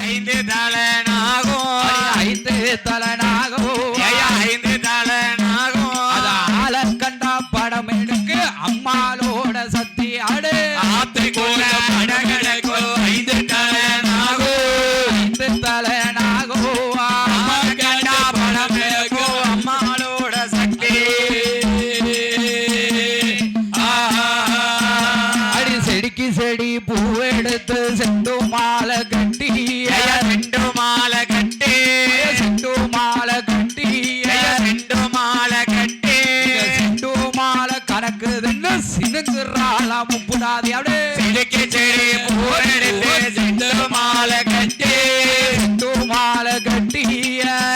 ஐந்து தலனாகும். ஐந்து தலனாகும். கணக்குதுன்னு சினுங்குறாளா? முப்புடாதி அப்படியே. செடிக்கு செடி பூ எடுத்து செண்டு மாலை கட்டி. செண்டு மாலை கட்டி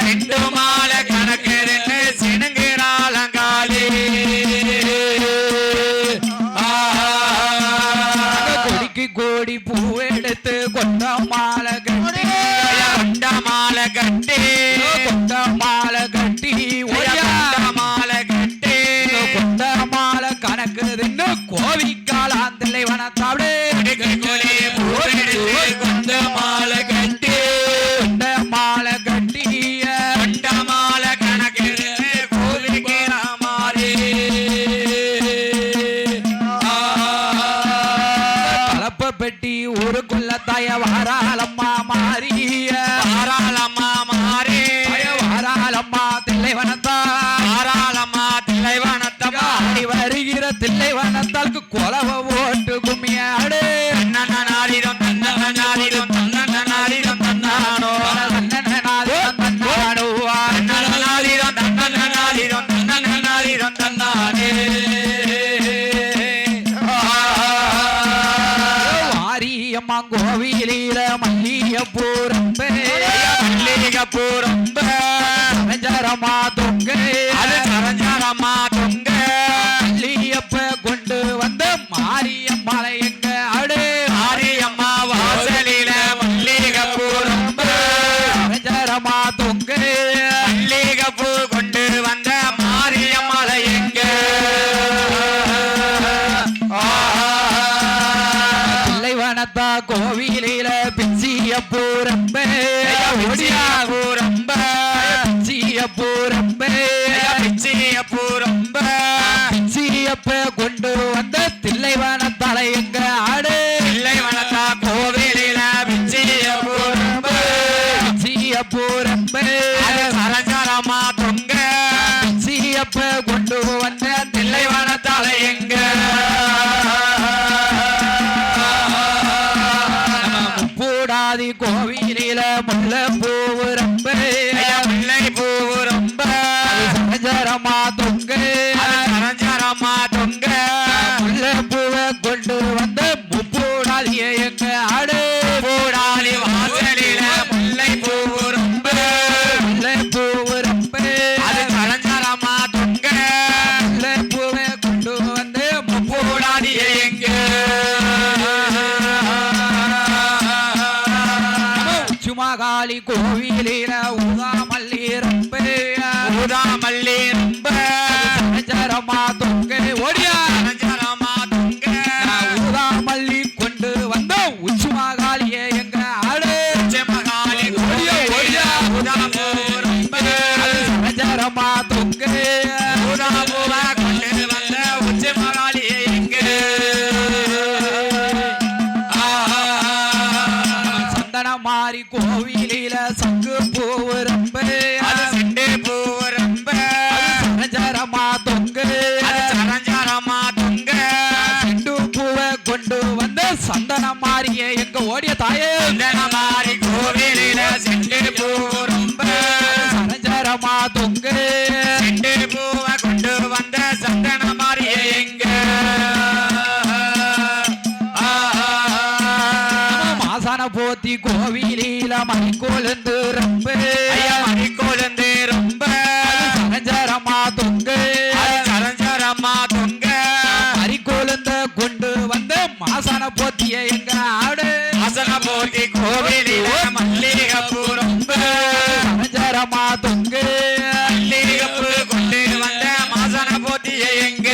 ரெண்டு மாலை கணக்கு ரெண்டு சினுங்கிறாளங்காலி கொடிக்கு கோடி பூ சரஞ்சரமா தொங்க மல்லியப்ப கொண்டு வந்த மாரியம்மலை எங்க ஆடு? மாரியம்மா வாசலில மல்லிகைப்பூரம்ப சரஞ்சரமா தொங்கே. மல்லிகைப்பூ கொண்டு வந்த மாரியம்மலை எங்க? தில்லைவனத்தா கோவிலில பிச்சியப்பூரம்பே ஒடியா கொண்டு வந்த தில்லைவனத்தலை எங்க ஆடு. இல்லை வளர்த்தா கோவிலில பிச்சிய பூரம்ப. பிச்சியப்பூரம்பே அது சரஞ்சரமா தொங்க. பிச்சியப்ப கொண்டு வந்த இல்லை வளர்த்தால எங்க கோவிலில முல்லை பூரம்பே ஐயா பிள்ளை பூரம்ப சரஞ்சரமா தொங்கே கோவிலில உதாமல்லி ரம்பே ஊதாமல்லி ரொம்ப சரஞ்சரமா தொங்கே. ஓடியா. சரஞ்சரமா தொங்க. உதாமல்லி கொண்டு வந்த உச்சுமகாளிய எங்க ஆடு செம்மகாலி ஓடியா ஓடியா. சரஞ்சரமா தொங்கே. ஊதாபூவா கொண்டு வந்த உச்சமகாலிய எங்க சந்தன மாறி கோவிலில கொண்டு வந்த சந்தன மாறிய எங்க ஓடிய தாயே. மாறி கோவிலில செண்டு பூரம்ப சரஞ்சரமா தொங்கே. செண்டு பூவை கொண்டு வந்த சந்தன மாறிய எங்க மாசான போத்தி கோவிலில மணி கொழுந்து ரம்பே. மணி கொழுந்து ரொம்ப. வாசன போத்திய எங்க ஆடு. வாசன போத்தி கோவிலில மல்லிகப்பூ ரொம்ப. சரஞ்சரமா தொங்கு. மல்லிகப்பூ கொண்டு வந்த மாசன போத்திய எங்க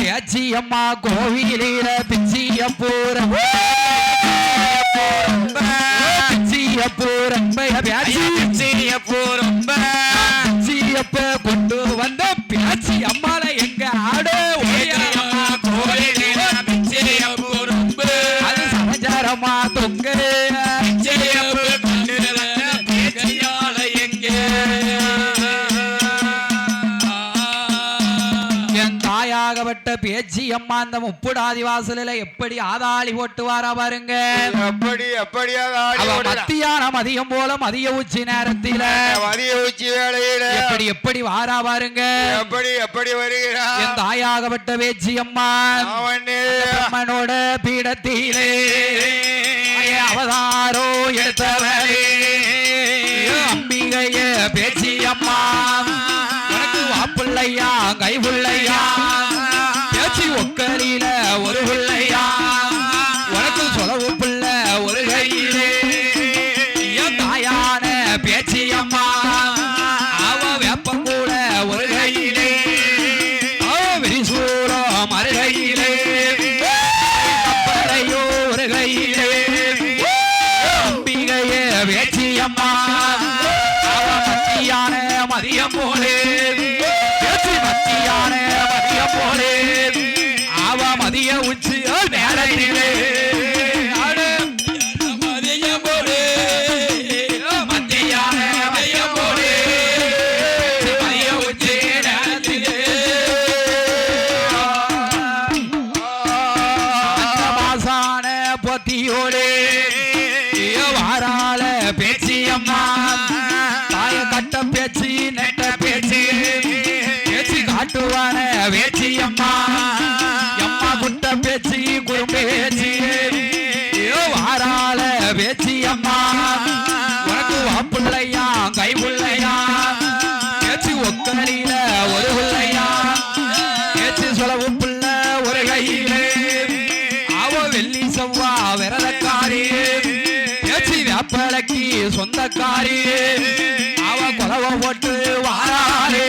பேச்சியம்மா கோவிலில பிச்சியப்பூரம் பிச்சியப்பூரம் பேச்சியப்பூரம் அப்படியாவட்ட பேச்சி அம்மா அந்த முப்புடாதி வாசலில் எப்படி ஆதாளி போட்டு வாரா பாருங்க அப்படி அப்படியா மத்தியான மதியம் போல மதிய உச்சி நேரத்தில. மதிய உச்சி வேளையில. எப்படி எப்படி வாரா பாருங்க. எப்படி எப்படி வருகிறார் என் தாயாகப்பட்ட பேச்சி அம்மா. அம்மனோட பீடத்திலே. அவதாரோ எடுத்தவரே அம்பிகைய பேச்சியம்மா வாப்பிள்ளையா கைவுள்ளையா? ஒக்கரில ஒரு உள்ள வேச்சி அம்மா. அம்மா குட்ட பேச்சி குறும்பேச்சி. வாரால வேச்சி அம்மா. உனக்கு வாப்பிள்ளையா கை பிள்ளையா பேச்சு ஒக்கணியில ஒரு பிள்ளையா? பேச்சு சொலவு பிள்ள ஒரு கையிலே. அவ வெள்ளி செவ்வா விரதக்காரியே பேச்சு வேப்பலைக்கு சொந்தக்காரியே அவ கொலவை போட்டு வாராரே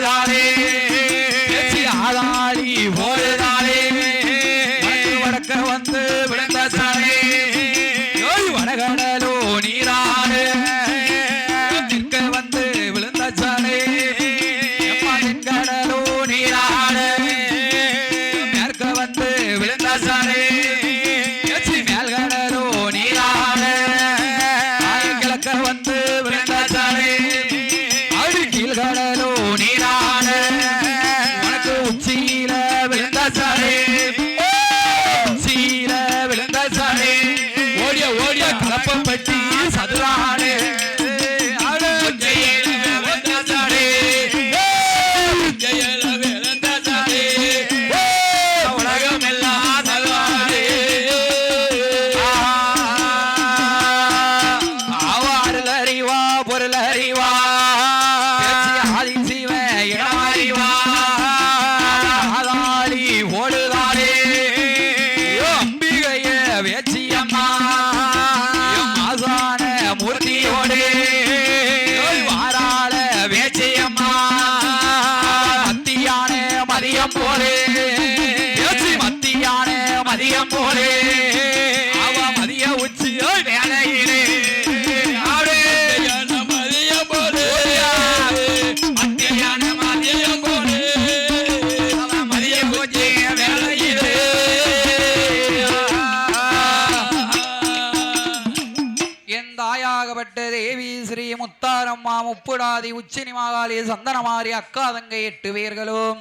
அம்மா முப்புடாதி உச்சினி மாகாளி சந்தனமாரி அக்கா தங்கை எட்டு பேர்களும்